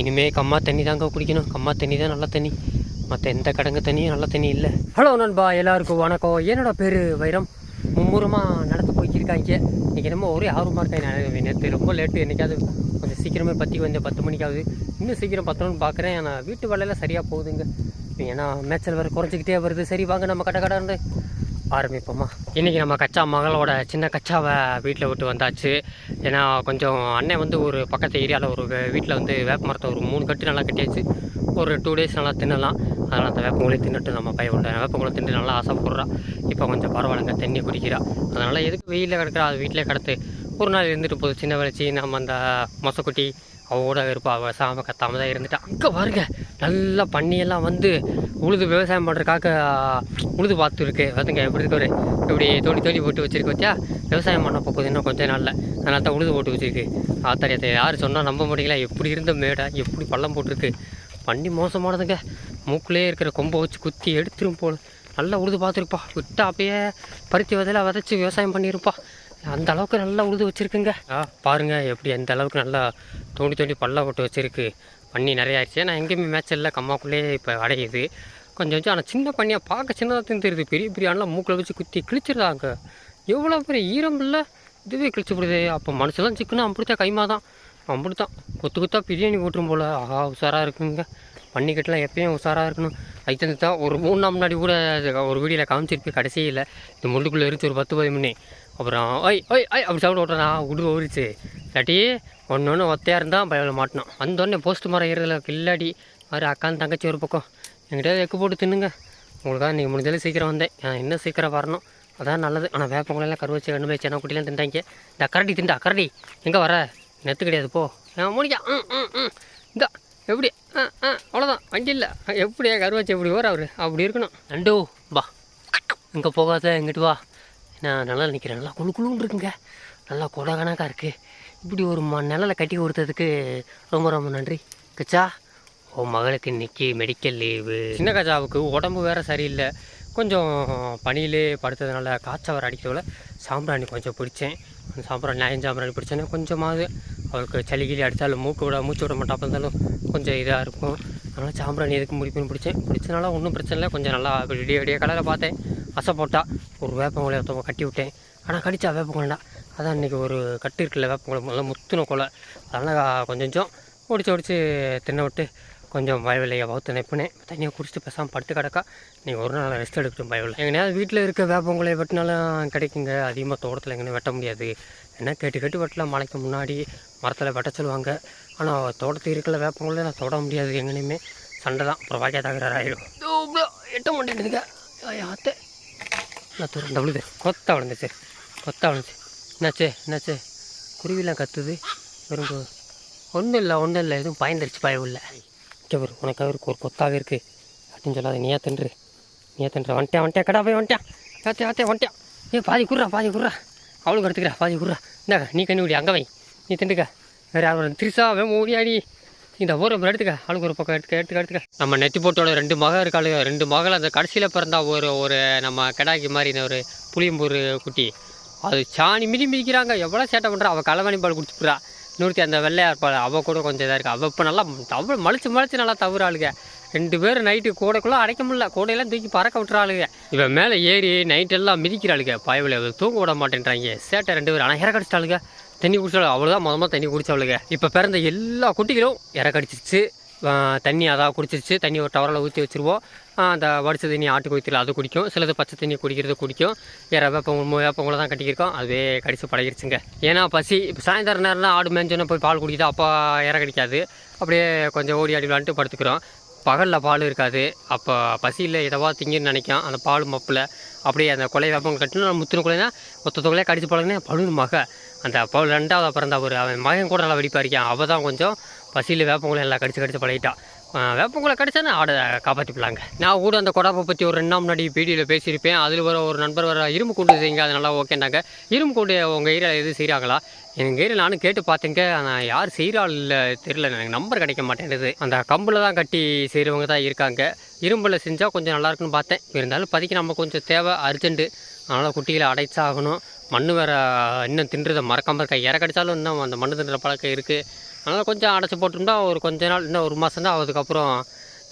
இனிமே கம்மா தண்ணி தாங்க குடிக்கணும். கம்மா தண்ணி தான் நல்ல தண்ணி. மற்ற எந்த கடங்கு தண்ணியும் நல்ல தண்ணி இல்லை. ஹலோ நண்பா எல்லாருக்கும் வணக்கம். என்னோட பேர் வைரம். மும்முரமாக நடந்து போய்க்கிருக்காங்க. இன்றைக்கி என்னமோ ஒரே ஆர்வமாக இருக்கேன். நேற்று ரொம்ப லேட்டு என்னைக்காவது கொஞ்சம் சீக்கிரமே பற்றி கொஞ்சம் பத்து மணிக்காவது இன்னும் சீக்கிரம் பத்தணும்னு பார்க்குறேன் ஆனால் வீட்டு வேலையெல்லாம் சரியாக போகுதுங்க. ஏன்னா மேய்ச்சல் வேறு குறைஞ்சிக்கிட்டே வருது. சரி வாங்க நம்ம கடை கடை ஆரம்பிப்போமா? இன்றைக்கி நம்ம கச்சா மகளோட சின்ன கச்சாவை வீட்டில் விட்டு வந்தாச்சு. ஏன்னா கொஞ்சம் அண்ணன் வந்து ஒரு பக்கத்து ஏரியாவில் ஒரு வீட்டில் வந்து வேப்ப மரத்தை ஒரு மூணு கட்டு நல்லா கட்டியாச்சு. ஒரு டூ டேஸ் நல்லா தின்னலாம். அதனால் அந்த வேப்பங்குளி தின்னுட்டு நம்ம பையன் விட வேப்பங்குளம் தின்னு நல்லா ஆசைப்படுறா. இப்போ கொஞ்சம் பரவாயில்லைங்க தண்ணி குடிக்கிறா. அதனால் எதுக்கு வெயிலில் கிடக்கிறா? அது வீட்டிலே கிடத்து. ஒரு நாள் இருந்துட்டு போகுது சின்ன வளர்ச்சி. நம்ம அந்த மொசக்குட்டி அவளோட இருப்பா. அவள் சாம கத்தாமல் தான் இருந்துட்டா. அங்கே பாருங்க நல்லா பண்ணியெல்லாம் வந்து உழுது விவசாயம் பண்ணுறதுக்காக உழுது பார்த்துருக்கு பார்த்துங்க எப்படி இருக்கு ஒரு இப்படி தோண்டி தோண்டி போட்டு வச்சிருக்கு வச்சா விவசாயம் பண்ண போகுது இன்னும் கொஞ்ச நாளில். அதனால தான் உழுது போட்டு வச்சிருக்கு. ஆத்தாடி அதை யார் சொன்னால் நம்ப முடியல எப்படி இருந்த மேடை எப்படி பள்ளம் போட்டிருக்கு? பண்ணி மோசமானதுங்க. மூக்குலேயே இருக்கிற கொம்பை வச்சு குத்தி எடுத்துரும் போல. நல்லா உழுது பார்த்துருப்பா. விட்டா அப்படியே பருத்தி விதையில விதைச்சி விவசாயம் பண்ணியிருப்பா அந்த அளவுக்கு நல்லா உழுது வச்சுருக்குங்க. ஆ. பாருங்க எப்படி எந்த அளவுக்கு நல்லா தோண்டி தோண்டி பல்ல போட்டு வச்சுருக்கு. பண்ணி நிறைய ஆயிடுச்சு. ஆனால் எங்கேயுமே மேட்ச் இல்லை. கம்மாக்குள்ளேயே இப்போ அடையுது. கொஞ்சம் கொஞ்சம் ஆனால் சின்ன பண்ணியாக பார்க்க சின்னதாக தெரியுது. பெரிய பெரிய ஆனால் மூக்கில் வச்சு குத்தி கிழிச்சிருந்தாங்க எவ்வளோ பெரிய ஈரம் இல்லை. இதுவே கிழிச்சு விடுது அப்போ மனுஷெல்லாம் சிக்கனா அப்படித்தான் கைமா தான் அப்படித்தான். கொத்து கொத்தா பிரியாணி போட்டுரும் போல். ஆஹா உஷாராக இருக்குங்க. பண்ணிக்கிட்டலாம் எப்பயும் உஷாராக இருக்கணும். அதுக்கு தான். ஒரு மூணு நாள் முன்னாடி கூட அது ஒரு வீடியோவில் காமிச்சிருப்பேன். கடைசியில் இந்த முள்ளுக்குள்ளே இருந்துச்சு ஒரு பத்து பதிமூணு. அப்புறம் ஐய் ஐய் ஐய் அப்படி சாப்பிட விட்றா உடு ஓடிச்சு. இல்லாட்டி ஒன்று ஒன்று ஒத்தையாக இருந்தால் பயவில் மாட்டினோம் வந்தோடனே போஸ்ட் மரம் ஏறுறதுல கில்லாடி மாதிரி அக்கான் தங்கச்சி ஒரு பக்கம். என்கிட்ட எக்கு போட்டு தின்னுங்க. உங்களுக்காக நீங்கள் முடிஞ்சாலும் சீக்கிரம் வந்தேன். நான் இன்னும் சீக்கிரம் வரணும். அதான் நல்லது. ஆனால் வேப்பங்குளெல்லாம் கரு வச்சு கண்ணு போய் சென்னை குட்டிலாம் திண்டாங்க இந்த அக்கரடி திண்டா அக்கரடி எங்கே வர? நெத்து கிடையாது போ. முடிக்கா. ம் ம் ம். இந்த எப்படி? ஆ ஆ அவ்வளோதான் வண்டி இல்லை. எப்படியா கரு எப்படி வர அவர்? அப்படி இருக்கணும். நண்டு பா இங்கே போகாத இங்கிட்டு வா. நான் நல்லா நிற்கிறேன் நல்லா குழு குழுன்னு இருக்குங்க. நல்லா கொடகணக்காக இருக்குது இப்படி ஒரு ம நிழலை கட்டி கொடுத்ததுக்கு ரொம்ப ரொம்ப நன்றி. கச்சா உன் மகளுக்கு இன்னைக்கு மெடிக்கல் லீவு சின்ன கச்சாவுக்கு உடம்பு வேறு சரியில்லை. கொஞ்சம் பனியிலே படுத்ததுனால காய்ச்சல் வர அடிக்கிறதுல சாம்பிராணி கொஞ்சம் பிடிச்சேன். அந்த சாம்பிராணி நியாயம் சாம்பிராணி பிடிச்சேன்னா கொஞ்சமாவது அவளுக்கு சளி கிளி அடித்தாலும் மூக்கு விட மூச்சு விட மாட்டாப்ப இருந்தாலும் கொஞ்சம் இதாக இருக்கும். அதனால் சாம்பிராணி எதுக்கு முடிப்புன்னு பிடிச்சேன். பிடிச்சனால ஒன்றும் பிரச்சனை இல்லை. கொஞ்சம் நல்லா விடிய விடிய கலரை பார்த்தேன். அசை போட்டால் ஒரு வேப்பங்குலையை ஒருத்தவங்க கட்டி விட்டேன். ஆனால் கடிச்சா வேப்பங்குலண்டா அதான் இன்றைக்கி ஒரு கட்டு இருக்குல்ல வேப்பங்குளம் நல்லா முத்துன கொலை அதனால் கொஞ்சம் கொஞ்சம் ஒடிச்சு ஒடிச்சு தின்ன விட்டு கொஞ்சம் வயவில்லையை வகுத்து நெப்புனேன் தண்ணியை குடிச்சிட்டு பேசாமல் படுத்து கிடக்கா நீங்கள் ஒரு நாள் ரெஸ்ட் எடுக்கட்டும் பயவில்லை எங்கேயாவது வீட்டில் இருக்க வேப்பங்குலையை வெட்டினாலும் கிடைக்குங்க. அதிகமாக தோட்டத்தில் எங்கேயும் வெட்ட முடியாது. என்ன கேட்டு கேட்டு வெட்டலாம். மழைக்கு முன்னாடி மரத்தில் வெட்ட சொல்லுவாங்க. ஆனால் தோட்டத்தில் இருக்கிற வேப்பங்குலையை நான் தொட முடியாது எங்கேயுமே. சண்டை தான். அப்புறம் வாக்கியா தகராறு ஆயிடும். எட்ட மாட்டேங்குதுங்க. அத்தை. நான் துறந்த விழுது கொத்தா விழுந்துச்சு. கொத்தா விழுந்துச்சு. என்னாச்சு? என்னாச்சு? குருவிலாம் கத்துது. வெறும் ஒன்றும் இல்லை ஒன்றும் இல்லை. எதுவும் பயந்துருச்சு பயம் இல்லை. கவர் உனக்கு அவருக்கு ஒரு கொத்தாக இருக்குது அப்படின்னு சொல்லாத நீயா தின்று. நீயா தின்று. வந்துட்டேன் வந்துட்டேன் கடா போய் வந்துட்டேன் ஆத்தே ஆத்தே வந்துட்டேன் ஏ பாதி குர்றா பாதி குர்றா அவளுக்கு எடுத்துக்கிறா பாதி குர்றா இந்தாக்கா நீ கண்ணி விடி அங்கே வை. நீ திண்டுக்க வேறு யாரும் திருசா வேணும் ஓடியாடி இந்த ஊரை அப்புறம் எடுத்துக்க. அவளுக்கு ஒரு பக்கம் எடுத்துக்க எடுத்துக்க எடுத்துக்க. நம்ம நெத்தி போட்டோட ரெண்டு மகள் இருக்காளுங்க. ரெண்டு மகள் அந்த கடைசியில் பிறந்தா ஒரு ஒரு நம்ம கடாக்கி மாதிரி இந்த ஒரு புளியம்பூர் குட்டி. அது சாணி மிதி மிதிக்கிறாங்க. எவ்வளோ சேட்டை பண்ணுறா அவள் களவாணி பால் குடிச்சுப்புறா நூற்றி அந்த வெள்ளையாக இருப்பாள் அவள் கூட கொஞ்சம் இதாக இருக்குது அவள் இப்போ நல்லா அவ்வளோ மலைச்சு மலைச்சு நல்லா தவறாளுங்க ரெண்டு பேரும் நைட்டு கூடைக்குள்ளே அடைக்க முடியல. கூடையெல்லாம் தூக்கி பறக்க விட்டுறாளுங்க இவன் மேலே ஏறி நைட்டெல்லாம் மிதிக்கிறாளுங்க பயவில் தூங்க விட மாட்டேன்றாங்க. சேட்டை ரெண்டு பேரும். ஆனால் இறக்கடிச்சிட்டாளுங்க தண்ணி குடிச்சாள் அவ்வளோதான் மொதமாக தண்ணி குடிச்சவளுங்க இப்போ பிறந்த எல்லா குட்டிகளும் இறக்கடிச்சிச்சு தண்ணி அதாக குடிச்சிருச்சு. தண்ணி ஒரு டவரில் ஊற்றி வச்சுருவோம். அந்த வடித்த தண்ணி ஆட்டுக்கு ஊற்றில அது குடிக்கும். சிலது பச்சை தண்ணி குடிக்கிறது குடிக்கும். வேறு வேப்பங்க வேப்பங்களை தான் கட்டிக்கிருக்கோம். அதுவே கடிச்சு பழகிருச்சுங்க. ஏன்னா பசி இப்போ சாயந்தரம் நேரம்லாம் ஆடு மேஞ்சோன்னா போய் பால் குடிக்குது. அப்போ இற கிடைக்காது அப்படியே கொஞ்சம் ஓடி ஆடி விளாண்டுட்டு படுத்துக்கிறோம். பகலில் பால் இருக்காது. அப்போ பசியில் எதவா திங்கன்னு நினைக்கும். அந்த பால் மப்பில் அப்படியே அந்த கொலை வேப்பம் கட்டினா முத்தின கொலைனா மொத்த தொகையிலே கடிச்சு பழகினேன் பழுது மக. அந்த அப்போ ரெண்டாவது பிறந்தா ஒரு அவன் மகன் கூட நல்லா வெடிப்பாக இருக்கான். அவள் தான் கொஞ்சம் பசியில் வேப்பங்குளம் எல்லாம் கடிச்சு கடிச்சு பழகிட்டான் வேப்பங்குளம் கடிச்சானே? ஆடை காப்பாற்றிப்பலாங்க நான் கூட அந்த கொடாப்பை பற்றி ஒரு ரெண்டு நாள் முன்னாடி வீடியோவில் பேசியிருப்பேன். அதில் வர ஒரு நண்பர் வர இரும்பு கொண்டு செய்யுங்க அது நல்லா ஓகேனாங்க இரும்பு கொண்டு உங்கள் ஏரியாவில் எது செய்கிறாங்களா எங்கள் ஏரியா நானும் கேட்டு பார்த்தேங்க ஆனால் யார் செய்கிறாள் இல்லை தெரியல. எனக்கு நம்பர் கிடைக்க மாட்டேங்குது. அந்த கம்பில் தான் கட்டி செய்கிறவங்க தான் இருக்காங்க. இரும்பில் செஞ்சால் கொஞ்சம் நல்லா இருக்குன்னு பார்த்தேன். இருந்தாலும் பதிக்கு நம்ம கொஞ்சம் தேவை அர்ஜென்ட்டு அதனால் குட்டிகளை அடைச்சாகணும். மண் வேறு இன்னும் தின்றுதை மறக்காமல் இருக்கா. இற கடிச்சாலும் இன்னும் அந்த மண் தின்ற பழக்கம் இருக்குது அதனால் கொஞ்சம் அடைச்சி போட்டுருந்தா ஒரு கொஞ்ச நாள் இன்னும் ஒரு மாதம் தான் அதுக்கப்புறம்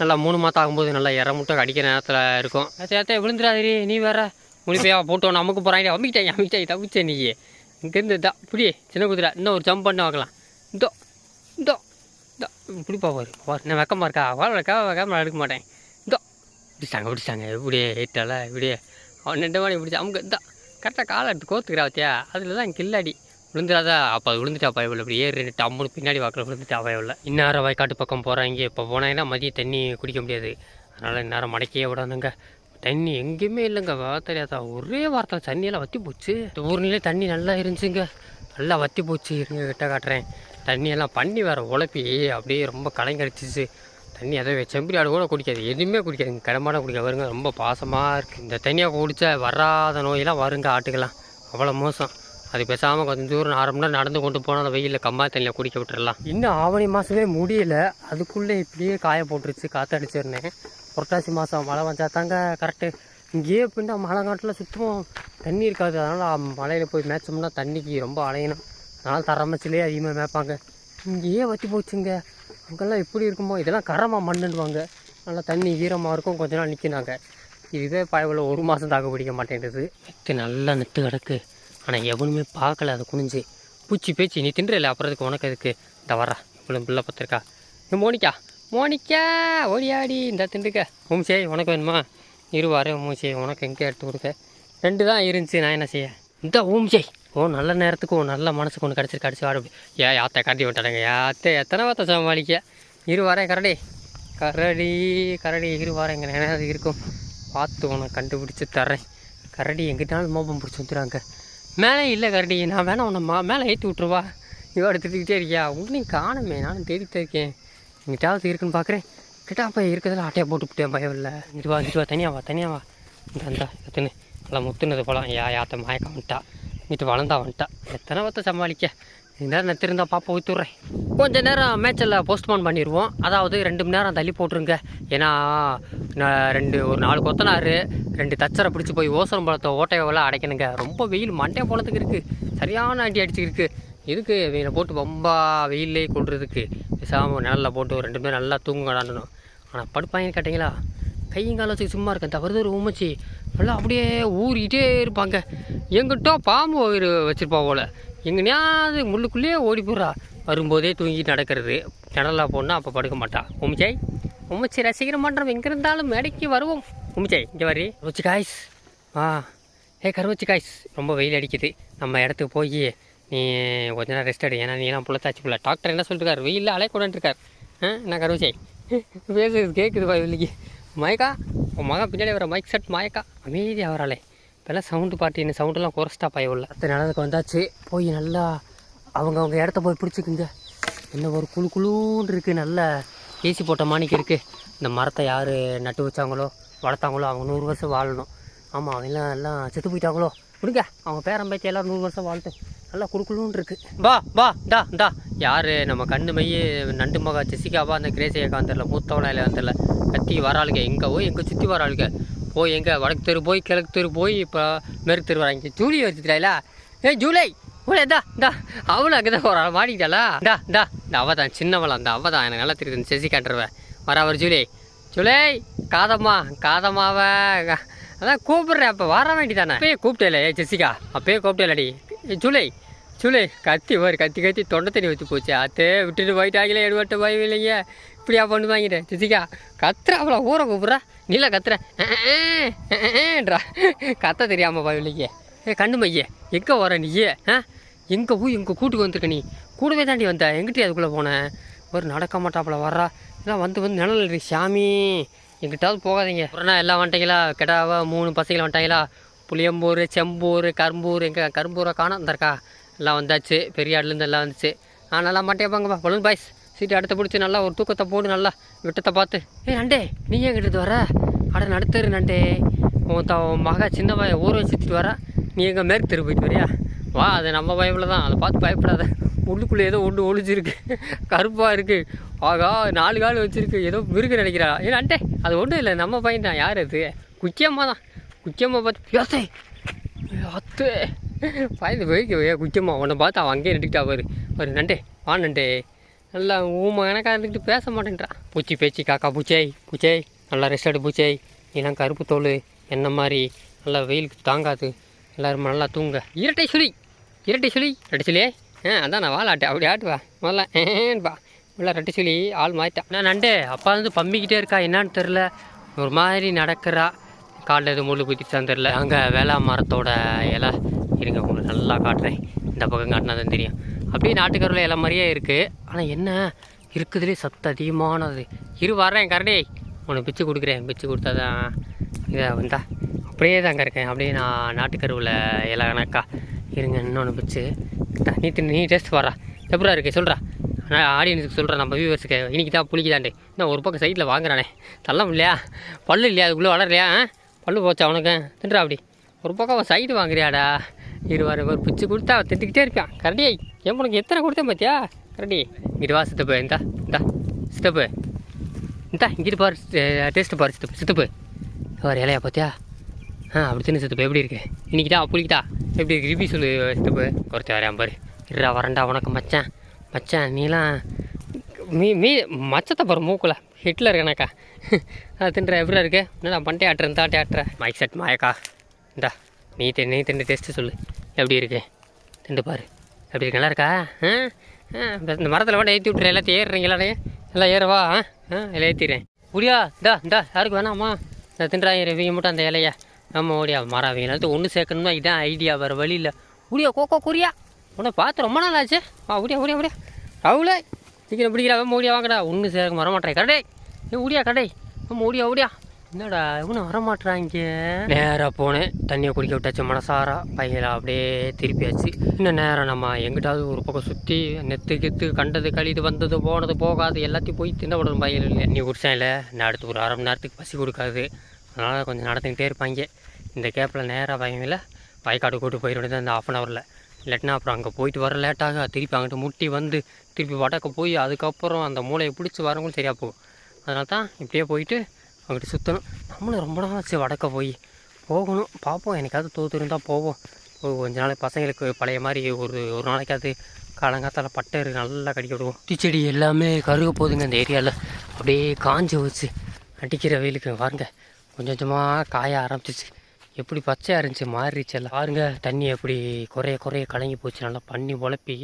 நல்லா மூணு மாதம் ஆகும்போது நல்லா இற முட்டை அடிக்கிற நேரத்தில் இருக்கும். சேத்தே விழுந்துடாதீ நீ வேற முனிப்பையா போட்டோம் நமக்கு போகிறாங்க அமிக்கிட்டாய் அமிக்கிட்டாய் தப்பிச்சே நீ. இங்கேருந்து தான் இப்படி சின்ன குதிரை. இன்னும் ஒரு ஜம்ப் பண்ணி பார்க்கலாம் இந்தோ இந்தோ இந்தோ. இப்படி பாரு. பாரு என்ன வெக்கமாக இருக்கா? வாழ்க்கா கேமரா எடுக்க மாட்டேன். இந்தோ. பிடிச்சாங்க பிடிச்சாங்க. இப்படியே ஹிட்டால இப்படியே. அவன் ரெண்டு மணி பிடிச்சா அவங்க தான் கரெக்டாக காலை எடுத்து கோத்துக்கிறாத்தியா அதில் தான் கில்லாடி. விழுந்துடாதா? அப்போ அது விழுந்துட்டா பயவில் இப்படி ஏறி ரெண்டு டம்முன்னு பின்னாடி வாக்கில் விழுந்துட்டா பயவில் இந்நேரம் வயக்காட்டு பக்கம் போகிறாங்க இப்போ போனாங்கன்னா மதியம் தண்ணி குடிக்க முடியாது. அதனால் இந்நேரம் மடக்கியே விடாதுங்க. தண்ணி எங்கேயுமே இல்லைங்க தெரியாதா? ஒரே வாரத்தில் தண்ணியெல்லாம் வற்றி போச்சு. ஊர்லேயே தண்ணி நல்லா இருந்துச்சுங்க. நல்லா வற்றி போச்சு இருங்க கிட்ட காட்டுறேன். தண்ணியெல்லாம் பண்ணி வேறு உழப்பி அப்படியே ரொம்ப கலைங்கடிச்சிச்சு தண்ணி அதை செம்பரி ஆடு கூட குடிக்காது. எதுவுமே குடிக்காதுங்க கடமாட குடிக்க வருங்க ரொம்ப பாசமாக இருக்குது இந்த தண்ணியை குடிச்சா வராத நோயெல்லாம் வருங்க ஆட்டுக்கெல்லாம். அவ்வளோ மோசம். அது பேசாமல் கொஞ்சம் தூரம் அரை மணி நேரம் நடந்து கொண்டு போனால் அந்த வெயிலில் கம்மா தண்ணியில் குடிக்க விட்டுறலாம். இன்னும் ஆவணி மாதமே முடியல. அதுக்குள்ளே இப்படியே காய போட்டுருச்சு. காற்றடிச்சிருந்தேன் புரட்டாசி மாதம் மழை வந்தா தாங்க கரெக்டு இங்கேயே பின்னா மழை காட்டில் சுத்தமாக தண்ணி இருக்காது. அதனால் மலையில் போய் மேய்ச்சோம்னா தண்ணிக்கு ரொம்ப அலையணும். அதனால் தரமச்சிலே அதிகமாக மேய்ப்பாங்க. இங்கேயே வற்றி போச்சுங்க. அங்கெல்லாம் எப்படி இருக்குமோ இதெல்லாம் கரமாக மண்ணுன்னுவாங்க. நல்லா தண்ணி ஈரமாக இருக்கும் கொஞ்ச நாள் நிற்கினாங்க இதுவே பாயவில் ஒரு மாதம் தாக்கு பிடிக்க மாட்டேங்குது நெத்து நல்லா நெத்து கிடக்கு. ஆனால் எவனுமே பார்க்கல அதை குனிஞ்சு. பூச்சி பேச்சு நீ தின்றல? அப்புறத்துக்கு உனக்கு அதுக்கு இந்த வரா இவ்வளோ பிள்ளை பார்த்துருக்கா. இந்த மோனிக்கா மோனிக்கா ஓடியாடி இந்த திண்டுக்க. மூமிச்சே உனக்கு வேணுமா? இருவாரு வரேன் உனக்கு எங்கே எடுத்து கொடுக்க? ரெண்டு தான் இருந்துச்சு நான் என்ன செய்ய? இந்த ஜெய். ஓ நல்ல நேரத்துக்கு ஓ நல்ல மனசுக்கு ஒன்று கிடச்சிருக்கு. அடிச்சு வாடு. ஏ யாத்தை காட்டி விட்டானுங்க? யாத்தை எத்தனை வார்த்தை சமாளிக்க? இரு வரேன் கரடி. கரடி கரடி இரு வரேன் எங்கே நேரம் இருக்கும். பார்த்து உனக்கு கண்டுபிடிச்சி தர்றேன். கரடி எங்கிட்டாலும் மோபம் பிடிச்சி வந்துடுறாங்க மேலே இல்லை கரடி. நான் வேணா உன்னை மா மேலே ஏற்றி விட்ருவா இவ்வளோ திட்டிக்கிட்டே இருக்கியா? உன்னையும் காணுமே. நானும் தேடிட்டே இருக்கேன். எங்கிட்டாவது இருக்குன்னு பார்க்குறேன் கிட்டா போய் இருக்கிறதுல போட்டு போட்டுவிட்டேன் பயம் இல்லை இங்கிட்டு வா இங்கிட்டு வா தனியாக வா தனியாக வா. இந்த அந்த எத்தனை நல்லா முத்துனது போலாம் யா யாத்த மயக்க வந்துட்டா இங்கிட்டு வளர்ந்தா வந்துட்டா எத்தனை பத்த சமாளிக்க இந்த நேரம் பாப்பா ஊற்றுறேன் கொஞ்ச நேரம் மேட்சில் போஸ்ட்போன் பண்ணிடுவோம் அதாவது ரெண்டு மணி நேரம் தள்ளி போட்டுருங்க ஏன்னா நான் ரெண்டு ஒரு நாலு கொத்தனார் ரெண்டு தச்சரை பிடிச்சி போய் ஓசரம் பழத்தை ஓட்டையெல்லாம் அடைக்கணுங்க ரொம்ப வெயில் மண்டே போனதுக்கு இருக்குது சரியான அடி அடிச்சுருக்கு இதுக்கு இவனை போட்டு ரொம்ப வெயிலே கொள்றதுக்கு பேசாமல் நிழலில் போட்டு ஒரு ரெண்டு பேரும் நல்லா தூங்கடாண்டணும் ஆனால் படுப்பாங்கன்னு கேட்டிங்களா கையும் வச்சு சும்மா இருக்கேன். தவிர ஒரு ஊமச்சி. எல்லாம் அப்படியே ஊறிக்கிட்டே இருப்பாங்க. எங்கிட்ட பாம்பு ஒரு வச்சுருப்பா போல். எங்கனையாவது முள்ளுக்குள்ளேயே ஓடி போடுறா வரும்போதே தூங்கி நடக்கிறது. நிழலாக போனால் அப்போ படுக்க மாட்டா. உமிச்சாய் உமிச்சி ரசிக்கிற மாட்டோம் எங்கே இருந்தாலும் மேடைக்கு வருவோம். உமிச்சாய் இங்கே வரி. ருச்சி காய்ஸ் ஆ. ஏ கருவச்சி காய்ஸ் ரொம்ப வெயில் அடிக்குது. நம்ம இடத்துக்கு போய் நீ கொஞ்ச நேரம் ரெஸ்ட் எடு. ஏன்னா நீலாம் புள்ளத்தாச்சு பிள்ளை டாக்டர் என்ன சொல்லிருக்காரு வெயிலில் அலைக்கூடன்ட்ருக்கார் ஆ என்ன கருவச்சாய் பேசுறது கேட்குது பா மயக்கா உன் மகன் பின்னாடி வர மைக் செட் மயக்கா அமைதியாக வராளே. இப்போல்லாம் சவுண்டு பாட்டி என்ன சவுண்டெல்லாம் குறைச்சிட்டா பய உள்ள. அத்தனை நிலத்துக்கு வந்தாச்சு. போய் நல்லா அவங்க அவங்க இடத்த போய் பிடிச்சிக்குங்க. என்ன ஒரு குழு குழுன்னு இருக்குது நல்ல ஏசி போட்ட மாணிக்கு இருக்குது இந்த மரத்தை யார் நட்டு வச்சாங்களோ வளர்த்தாங்களோ அவங்க நூறு வருஷம் வாழணும். ஆமாம் அவங்களாம் எல்லாம் செத்து போயிட்டாங்களோ. விடுங்க அவங்க பேரன் பேத்தி எல்லாம் நூறு வருஷம் வாழ்த்து. நல்லா குடுக்குழுன்னு இருக்கு. பா பா டா டா. யார்? நம்ம கண்ணு மைய நண்டு மகா ஜெசிகாவா அந்த கிரேசியை காந்தரில் மூத்தவளாயில் வந்துடல. கத்தி வராளுங்க எங்கே போய் எங்கே சுற்றி வராளுங்க போய் எங்கே? வடக்கு தெரு போய் கிழக்கு தெரு போய் இப்போ மேற்கு தெரு வராங்க. ஜூலி வச்சுட்டாயில ஏ ஜூலை! உலே தா தா அவளும் அங்கே தான் போகிறாள் மாடிக்கிட்டாளா டா டா. இந்த அவ தான் சின்னவளா அந்த அவ தான் எனக்கு நல்லா தெரியுது இந்த ஜெசி காட்டுறவ வரா ஒரு ஜூலை ஜூலை காதம்மா காதம்மாவ. அதான் கூப்பிடுறேன் அப்போ வர வேண்டிதானே அப்பயே கூப்பிட்டேல ஏ ஜெசிகா. அப்பயே கூப்பிட்டேலடி. ஏ ஜூலை ஜூலை கத்தி ஒரு கத்தி கத்தி தொண்டை தண்ணி வச்சு போச்சு. அத்தே விட்டுட்டு போயிட்டாங்களே எடுபட்டு போய் இல்லைங்க இப்படியா பண்ணுவாங்கிட்ட ஜெசிகா? கத்துற அவ்வளோ ஊரை கூப்பிட்றா. நீல கத்துறேன்றா கத்த தெரியாம பயம் இல்லைங்க ஏ கண்ணு மையே எங்கே வர நீயே ஆ? எங்கே போய் எங்கே கூட்டுக்கு வந்திருக்க நீ? கூடவே தாண்டி வந்த. எங்கிட்டே அதுக்குள்ளே போனேன் ஒரு நடக்க மாட்டாப்புல வர்றா. இதெல்லாம் வந்து வந்து நிழல் சாமி. எங்கிட்டாவது போகாதீங்க. அப்புறம் எல்லாம் வந்துட்டீங்களா? கெடாவா? மூணு பசங்களை வந்துட்டாங்களா? புளியம்பூர் செம்பூர் கரும்பூர் எங்கே கரும்பூரை காணோம். இருக்கா? எல்லாம் வந்தாச்சு. பெரிய ஆடுலேருந்து எல்லாம் வந்துச்சு. ஆ நல்லா மாட்டேப்பாங்கப்பா பலூன் பாய்ஸ். சீட்டு அடுத்த பிடிச்சி நல்லா ஒரு தூக்கத்தை போடு நல்லா விட்டத்தை பார்த்து. ஏய் நண்டே நீ ஏன் கிட்டது வர? அட நடத்துரு நண்டே. உன் த உன் சின்ன சின்னவ ஊரை சுற்றிட்டு வர. நீ எங்கே மேற்கு தெரு போயிட்டு வரியா? வா அது நம்ம பயப்பில் தான் அதை பார்த்து பயப்படாத. உள்ளுக்குள்ளே ஏதோ ஒன்று ஒழிச்சிருக்கு கருப்பாக இருக்குது ஆகா நாலு கால் வச்சிருக்கு. ஏதோ மிருகு நினைக்கிறா. ஏன்னா அண்டே அது ஒன்றும் இல்லை. நம்ம பையன் தான். யார் அது? குச்சியம்மா தான். குச்சியம்மா பார்த்து யோசை அத்து. பயந்து போய் குச்சியம்மா உன்னை பார்த்து அவன் அங்கேயே நின்றுக்கிட்டா பாரு. நண்டே வா நண்டே. நல்லா ஊமை எனக்கா இருந்துக்கிட்டு பேச மாட்டேன்றான் பூச்சி பேச்சு காக்கா பூச்சை பூச்சை. நல்லா ரெஸ்ட் எடு பூச்சை. நீலாம் கருப்பு தோல். என்ன மாதிரி? நல்லா வெயிலுக்கு தாங்காது. எல்லோரும் நல்லா தூங்க. இரட்டை சுழி இரட்டை சுழி இரட்டை சுழியே ஆ அதான் நான் வாழாட்டு அப்படி ஆட்டுவா முதல்ல ஏன்பா. உள்ள ரெட்டு சொல்லி ஆள் மாறிட்டான். நான் நண்டே அப்பா வந்து பம்பிக்கிட்டே இருக்கா? என்னான்னு தெரில ஒரு மாதிரி நடக்கிறா. காலில் எதுவும் முள்ளு குத்திட்டு தெரில அங்கே வேளா மரத்தோட இலை. இருங்க உங்களுக்கு நல்லா காட்டுறேன். இந்த பக்கம் காட்டினா தான் தெரியும். அப்படியே நாட்டுக்கருவில் இலை மாதிரியே இருக்குது ஆனால் என்ன? இருக்குதுலே சத்து அதிகமானது. இரு வரேன் கரடி. உனக்கு பிச்சு கொடுக்குறேன். பிச்சு கொடுத்தா தான் இதை வந்தா. அப்படியே தாங்க இருக்கேன். அப்படியே நான் நாட்டுக்கருவில் இலை கணக்கா. இருங்க இன்னொன்று பிச்சு. நீ தின் நீ டேஸ்ட் வரா எப்படா இருக்கு சொல்கிறா நான் ஆடியன்ஸுக்கு சொல்கிறேன் நம்ம வியூவர்ஸுக்கு இன்னைக்கு தான் புளிக்குதாண்டே. இன்னும் ஒரு பக்கம் சைட்டில் வாங்குறானே. தள்ள இல்லையா? பல்லு இல்லையா? அதுக்குள்ளே வளரலையா? ஆ? பல்லு போச்சா உனக்கு? தின்றா அப்படி. ஒரு பக்கம் சைடு வாங்குறியாடா. இருவாரு ஒரு பிச்சு கொடுத்தா திட்டுக்கிட்டே இருப்பான் கரடி என் உனக்கு எத்தனை கொடுத்தேன் பார்த்தியா கரடி. இங்கிட்டு வா சித்தப்பு. இந்தா இந்தா. சித்தப்பு. இந்தா இங்கிட்டு பாரு டேஸ்ட்டு பாரு சித்தப்பு. சித்தப்பு. ஒரு இலையா பார்த்தியா ஆ அப்படி தின்னு சித்தப்பு எப்படி இருக்கு? இன்னைக்கிட்டா புளிக்கிட்டா எப்படி இருக்கு? ரிவ்யூ சொல்லு சித்தப்பு. ஒருத்தர் வரையான் பாரு. இருடா வரண்டா உனக்கு மச்சான். மச்சான் நீலாம் மீ மீ மச்சத்தை பாரு மூக்கில். ஹிட்லர் கணக்கா. அது தின்ற எப்படி இருக்கு? என்னடா பண்டே ஆட்டுறேன் தாட்டே ஆட்டுறேன் மைக் செட் மாயக்கா. இந்தா நீ தின்னு நீ தின்னு டேஸ்ட்டு சொல்லு. எப்படி இருக்கு? திண்டு பாரு. எப்படி இருக்கு? நல்லா இருக்கா? ஆ இந்த மரத்தில் கூட ஏற்றி விட்றேன் எல்லாத்தையும் ஏறுறீங்களாடே எல்லாம் ஏறவா ஆ ஆ எல்லாம் ஏற்றிடுறேன் முடியா இந்தா இந்தா யாருக்கு வேணாமா? இந்த தின்றாங்க வீங்க மட்டும் அந்த இலைய. நம்ம ஓடியா மாறாவீங்க அவங்க ஒன்று சேர்க்கணும்னா இதான் ஐடியா வேறு வழி இல்லை. முடியா கோக்கோ குறியா உன்னை பார்த்து ரொம்ப நாள் ஆச்சு. வா ஓடியா ஓடியா ஓடியா ராகுலே சீக்கிரம் பிடிக்கிறா வேமா ஓடியா வாங்கடா. ஒன்று சேர்க்க வரமாட்டேன் கடை ஏ ஓடியா கடை ஆமாம் ஓடியா ஓடியா. என்னடா இவனு வரமாட்றாங்க நேராக போனேன். தண்ணியை குடிக்க விட்டாச்சு மனசாரா. பையனை அப்படியே திருப்பியாச்சு. இன்னும் நேரம் நம்ம எங்கிட்டாவது ஒரு பக்கம் சுற்றி நெத்து கெத்து கண்டது கழிது வந்தது போனது போகாது எல்லாத்தையும் போய் தின்ன விடணும் பையன் இல்லை நீ குடிச்சேன் இல்லை? நான் அடுத்து ஒரு அரை மணி நேரத்துக்கு பசி கொடுக்காது. அதனால் கொஞ்சம் நடந்துக்கிட்டே இருப்பாங்க. இந்த கேப்பில் நேராக பயங்கள வயக்காடு கூட்டு போயிட வேண்டியது அந்த ஆஃப் அன் ஹவரில் இல்லாட்டினா அப்புறம் அங்கே போயிட்டு வர லேட்டாக திருப்பி அங்கிட்ட முட்டி வந்து திருப்பி வடக்க போய் அதுக்கப்புறம் அந்த மூளையை பிடிச்சி வரவங்களும் சரியாக போகும். அதனால தான் இப்படியே போயிட்டு அங்கிட்ட சுற்றணும் நம்மளும் ரொம்ப நாள் ஆச்சு வடக்க போய். போகணும். பார்ப்போம். எனக்காவது தோத்து இருந்தால் போவோம். கொஞ்ச நாள் பசங்களுக்கு பழைய மாதிரி ஒரு ஒரு நாளைக்காவது காலங்காத்தால் பட்டை நல்லா கடிக்க விடுவோம். டீச்செடி எல்லாமே கருக போகுதுங்க இந்த ஏரியாவில் அப்படியே காஞ்சி வச்சு அடிக்கிற வெயிலுக்கு பாருங்க. கொஞ்சம் கொஞ்சமாக காய ஆரம்பிச்சிச்சு எப்படி பச்சையாக இருந்துச்சு மாறிடுச்சு எல்லாம். பாருங்க தண்ணி எப்படி குறைய குறைய கலங்கி போச்சு. நல்லா பண்ணி உழப்பி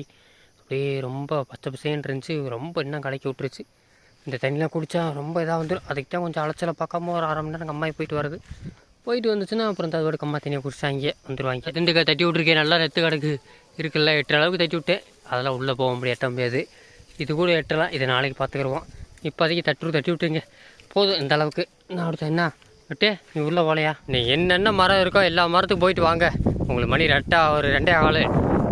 அப்படியே ரொம்ப பச்சை பசேன்னு இருந்துச்சு. ரொம்ப இன்னும் கலக்கி விட்டுருச்சு. இந்த தண்ணிலாம் குடித்தா ரொம்ப இதாக வந்துடும் அதுக்கு தான் கொஞ்சம் அலைச்சலை பார்க்காம ஒரு அரை மணி நேரம் கம்மாய் போயிட்டு வருது போயிட்டு வந்துச்சுன்னா அப்புறம் அதோட கம்மா தண்ணியை குடிச்சாங்க வந்துடுவாங்க திண்டுக்க தட்டி விட்ருக்கேன் நல்லா நெத்து கிடக்கு. இருக்குல்ல எட்டு அளவுக்கு தட்டி விட்டேன். அதெல்லாம் உள்ளே போக முடியாது எட்ட முடியாது. இது கூட எட்டலாம். இதை நாளைக்கு பார்த்துக்கிடுவோம் இப்போதைக்கு தட்டு தட்டி விட்டுருங்க. போதும் இந்த அளவுக்கு. நான் அடுத்த என்ன? விட்டு நீ உள்ளே போகலையா நீ என்னென்ன மரம் இருக்கோ எல்லா மரத்துக்கும் போயிட்டு வாங்க. உங்களுக்கு மணி ரெட்டா ஒரு ரெண்டே கால்.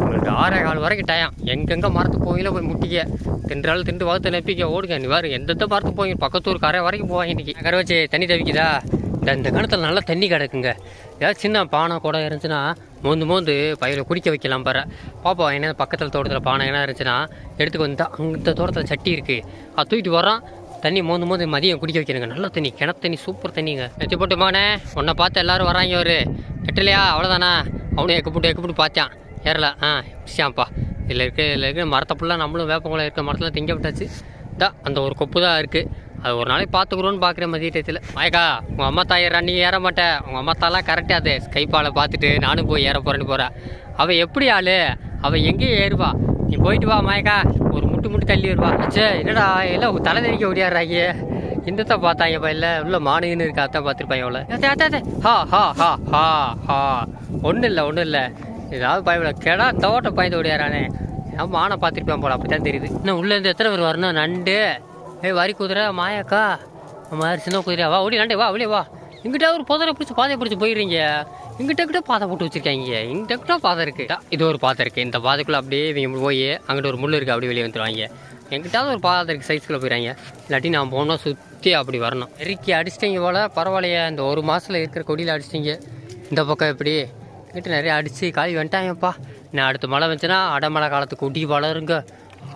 உங்களுக்கு ஆறே கால் வரைக்கும் டயம் எங்கெங்கே மரத்துக்கு போயில போய் முட்டிக்க? தின்றாலும் திண்டு வகுத்து நெப்பிக்க. ஓடுங்க நீ பாரு எந்தெந்த மரத்துக்கு போவீங்க பக்கத்தூர் கரை வரைக்கும் போவாங்க இன்றைக்கி கரை வச்சு தண்ணி தவிக்குதா? இந்த இந்த கிணத்துல நல்லா தண்ணி கிடக்குங்க. ஏதாவது சின்ன பானை கூட இருந்துச்சுன்னா மோந்து மோந்து பயிரில் குடிக்க வைக்கலாம் பாரு. பாப்பா என்ன பக்கத்தில் தோட்டத்தில் பானை என்ன இருந்துச்சுன்னா எடுத்துக்கு வந்து அந்த தோட்டத்தில் சட்டி இருக்குது அது தூக்கிட்டு வரோம் தண்ணி மோந்து மோந்து மதியம் குடிக்க வைக்கிறேங்க. நல்ல தண்ணி கிணத்து தண்ணி சூப்பர் தண்ணிங்க. நெத்தி போட்டு மகனே உன்னை பார்த்து எல்லாரும் வராங்க ஒரு எட்டலையா அவ்வளோதானா அவனும் எக்கப்பட்டு எக்கப்பட்டு பார்த்தான். ஏறல. ஆ பிடிச்சான்ப்பா இதில் இருக்க இதில் இருக்க மரத்தை ஃபுல்லாக நம்மளும் வேப்பங்குளம் இருக்க மரத்தில் திங்க விட்டாச்சு. தான் அந்த ஒரு கொப்பு தான் இருக்குது அது ஒரு நாளைக்கு பார்த்துக்குறோன்னு பார்க்குறேன் மதிய டயத்தில் மாயக்கா உங்கள் அம்மா தாய் நீ ஏற மாட்டேன் உங்கள் அம்மா தாலாம் கரெக்டாக அது. ஸ்கைப்பால் பார்த்துட்டு நானும் போய் ஏற போகிறேன்னு போகிறேன் அவள் எப்படி ஆளு? அவள் எங்கேயும் ஏறுவா. நீ போயிட்டு வா மாயக்கா. ஒரு முட்டு முட்டு தள்ளி வருவா. சே என்னடா எல்லாம் தலை தெரிக்க ஓடியாடுறாங்க இந்தத்தான் பார்த்தாங்க பையில உள்ள மானுன்னு இருக்கா அதான் பார்த்துருப்பாங்க அவ்வளோ ஹா ஹா ஹா ஹா ஹா. ஒன்றும் இல்லை ஒன்றும் இல்லை. ஏதாவது பயப்பட கெடா தோட்ட பயந்து ஓடியாரானே நான் மானை பார்த்துருப்பேன் போல அப்படி தான் தெரியுது. இன்னும் உள்ளேருந்து எத்தனை பேர் வரணும் நண்டு? ஏய் வரி குதிரை மாயாக்கா. மாதிரி சின்ன குதிரை வா ஓடி நண்டே வா வெளியே வா. இங்கிட்ட ஒரு புதரை பிடிச்சி பாதையை பிடிச்சி போயிடுறீங்க. இங்கிட்ட கிட்ட பாதை போட்டு வச்சிருக்காங்க இங்கிட்ட கிட்ட பாதை இருக்கு. இது ஒரு பாதை இருக்கு. இந்த பாதைக்குள்ள அப்படியே இவங்க போய் அங்கிட்ட ஒரு முள் இருக்கு அப்படியே வெளியே வந்துருவாங்க எங்கிட்டாவது ஒரு பாதை இருக்கு சைஸ்க்குள்ள போயிடுறாங்க இல்லாட்டி நான் போனால் சுற்றி அப்படி வரணும். இறுக்கி அடிச்சிட்டிங்க போல பரவாயில்லையே. இந்த ஒரு மாசத்துல இருக்கிற கொடியில் அடிச்சிட்டிங்க. இந்த பக்கம் எப்படி? கிட்ட நிறைய அடிச்சு காலி வந்துட்டாங்கப்பா. நான் அடுத்த மழை வந்துச்சுன்னா அடமழை காலத்துக்கு கொடி வளருங்க.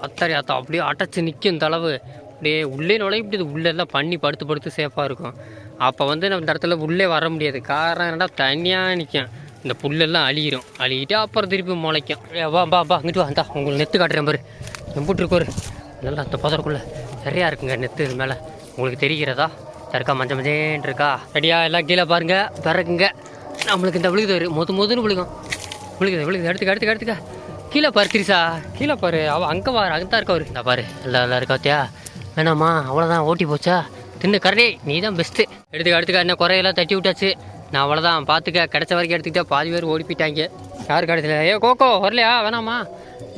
அத்தரை அத்தா அப்படியே அடைச்சி நிற்கும் இந்த அளவு. அப்படியே உள்ளே நுழைய உள்ளெல்லாம் பண்ணி படுத்து படுத்து சேஃபாக இருக்கும். அப்போ வந்து நம்ம இந்த இடத்துல உள்ளே வர முடியாது. காரணம் என்னடா தனியாக நிற்கும் இந்த புல்லெல்லாம் அழியிடும் அழிக்கிட்டு அப்புறம் திருப்பி முளைக்கும். வா பா பா அங்கிட்டு வா இந்தா உங்களுக்கு நெத்து காட்டுறேன் பாரு. எம்பிட்டு நல்லா அந்த புதருக்குள்ள நிறையா இருக்குங்க நெத்து இது மேலே. உங்களுக்கு தெரிகிறதா? சருக்கா மஞ்சள் மஞ்சேன் இருக்கா? ரெடியா? எல்லாம் கீழே பாருங்க. பிறகுங்க. நம்மளுக்கு இந்த விழுகுது வரும் மொத்து மொதுன்னு விழுகும். விழுகுது விழுகுது. எடுத்துக்க எடுத்துக்க எடுத்துக்க. கீழே பாரு திரிசா கீழே பாரு. அவள் அங்கே பாரு அங்கே தான் இருக்கா அவரு இந்த பாரு. எல்லாம் எல்லாம் இருக்காத்தியா வேணாமா? அவ்வளோதான் ஓட்டி போச்சா? தின்னு கரடி நீ தான் பெஸ்ட்டு எடுத்துக்க அடுத்துக்க என்ன குறையெல்லாம் தட்டி விட்டாச்சு. நான் அவ்வளோதான் பார்த்துக்க கிடைச்ச வரைக்கும் எடுத்துக்கிட்டா பாதி பேர் ஓடி போயிட்டாங்க. யார் கிடைச்சல ஏ கோகோ வரலையா? வேணாமா?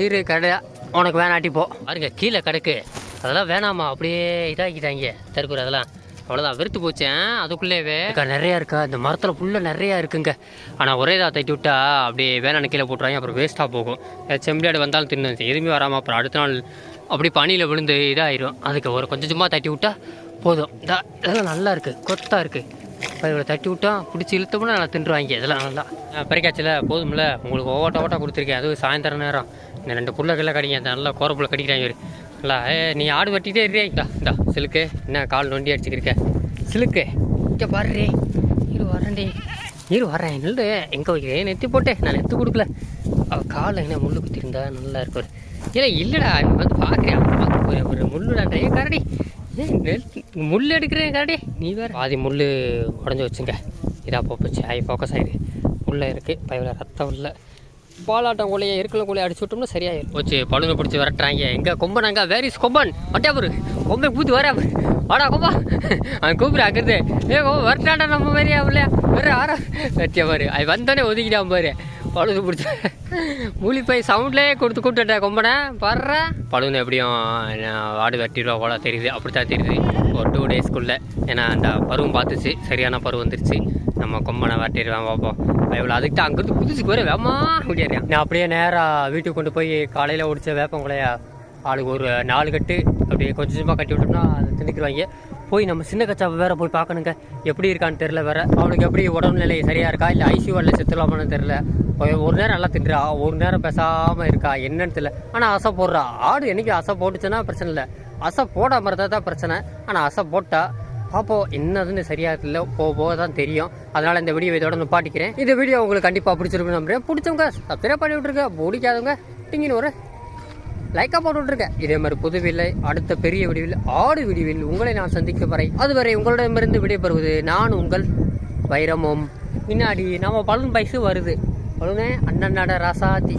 இரு கடையா உனக்கு வேணாட்டிப்போ பாருங்க கீழே கிடக்கு. அதெல்லாம் வேணாமா? அப்படியே இதாக்கிட்டாங்க தருப்பூர் அதெல்லாம். அவ்வளோதான் வெறுத்து போச்சேன் அதுக்குள்ளேவே. இருக்கா, நிறையா இருக்கா? இந்த மரத்தில் ஃபுல்லாக நிறையா இருக்குங்க. ஆனால் ஒரே இதாக தட்டி விட்டா அப்படியே வேணான்னு கீழே போட்டுருவாங்க அப்புறம் வேஸ்ட்டாக போகும். ஏதாவது செம்பிளாடு வந்தாலும் தின்னு எதுவுமே வராமல் அப்புறம் அடுத்த நாள் அப்படி பனியில் விழுந்து இதாயிரும். அதுக்கு ஒரு கொஞ்சம் சும்மா தட்டி விட்டா போதும். இதெல்லாம் நல்லா இருக்குது கொத்தாக இருக்குது இவ்வளோ தட்டி விட்டா பிடிச்சி இழுத்தோம்னா நல்லா தின்றுவாங்க. இதெல்லாம் நல்லா. பறிக்காச்சில். போதும்ல. உங்களுக்கு ஓட்ட ஓட்டா கொடுத்துருக்கேன். அதுவும் சாயந்தரம் நேரம். இந்த ரெண்டு புல்லைகள்லாம் கடிங்க. அந்த நல்லா கோரப்புள்ள கடிக்கிறாங்க இவர். நல்லா ஏ நீ ஆடு வெட்டிகிட்டே இருக்கியா இந்தா சிலுக்கு. என்ன கால் நொண்டி அடிச்சுக்கிருக்க? சிலுக்கு. இங்கே பாரு இரு வரேன்டே. இரு வரேன். நில்லு. எங்கே வைக்கிறேன் நெத்தி போட்டே. நான் நெத்து கொடுக்கல. அவள் காலில் என்ன முள்ளு குத்திருந்தா? நல்லா இருக்கும் இல்லை இல்லைடா. வந்து பார்க்குறேன் பார்க்க போகிறேன் ஒரு முள்ளுடாண்டே கரடி. முள் எடுக்கிறேன் கரடி. நீ வேறு. பாதி முள் உடஞ்சி வச்சுங்க. இதாக போச்சு. ஆகி ஃபோக்கஸ் ஆகிடு உள்ளே இருக்குது பயவில் ரத்தம் இல்லை. பாலாட்டம் கொலையை இருக்கல கொலையை அடிச்சு விட்டோம்னா சரியாயிடும் போச்சு. பழுங்க பிடிச்சி விரட்டுறாங்க எங்கே கொம்பனாங்க வேர் இஸ் கொம்பன்? வட்டியா பாரு கொம்பை பூத்து வர வாடா கொம்பா. அவன் கூப்பிடு அங்கிருந்து. ஏ கொம்ப வரட்டாண்டா நம்ம மாதிரியா இல்லையா வேறு ஆறா வட்டியா பாரு. அது வந்தோடனே ஒதுக்கிட்டான் பாரு. பழுது பிடிச்ச. மூலி போய் சவுண்ட்லேயே கொடுத்து கூப்பிட்டுட்டா கொம்பனை. பாடுற. பழுன்னு எப்படியும் ஆடு வெட்டிடுவா போல தெரியுது. அப்படித்தான் தெரியுது. ஒரு டூ டேஸ்க்குள்ளே ஏன்னா அந்த பருவம் பார்த்துச்சு. சரியான பருவம் வந்துருச்சு. நம்ம கொம்பனை வெட்டிடுவேன் பார்ப்போம் இவ்வளோ அதுக்கிட்ட அங்கிருந்து குதிச்சு போகிற வேமா முடியாது நான் அப்படியே நேராக வீட்டுக்கு கொண்டு போய் காலையில் ஒடிச்ச வேப்பங்குலையா ஆளுக்கு ஒரு நாலு கட்டு அப்படியே கொஞ்சம் கொஞ்சமாக கட்டி விட்டோம்னா அதை திணிக்கிறாங்க போய் நம்ம சின்ன கச்சாவை வேற போய் பார்க்கணுங்க. எப்படி இருக்கான்னு தெரில வேற. அவனுக்கு எப்படி உடல்நிலை சரியாக இருக்கா? இல்லை ஐசியூவில் செத்துலாமான்னு தெரில ஒரு- நேரம் நல்லா தின்றா ஒரு நேரம் பேசாமல் இருக்கா? என்னன்னு தெரியல. ஆனால் அசை போடுறா. ஆடு என்னைக்கு அசை போட்டுச்சுன்னா பிரச்சனை இல்லை. அசை போடாமல் இருந்தால் தான் பிரச்சனை. ஆனால் அசை போட்டால் பார்ப்போம் என்னதுன்னு சரியா இல்லை போக போக தான் தெரியும். அதனால் இந்த வீடியோ இதோட நிப்பாட்டிக்கிறேன். இந்த வீடியோ உங்களுக்கு கண்டிப்பாக பிடிச்சிருக்குன்னு நம்புறேன். பிடிச்சவங்க சப்ஸ்கிரைப் பண்ணி விட்ருங்க பிடிக்காதவங்க டிங்கின்னு ஒரு லைக்காக போட்டு இதே மாதிரி புது அடுத்த பெரிய விடிவில் ஆடு விடிவில் உங்களை நான் சந்திக்க வரை அதுவரை உங்களிடமிருந்து விடைபெறுவது நான் உங்கள் வைரமும். பின்னாடி நம்ம பலூன் பைஸு வருது. பலூனே அண்ணன் நட ராசாத்தி.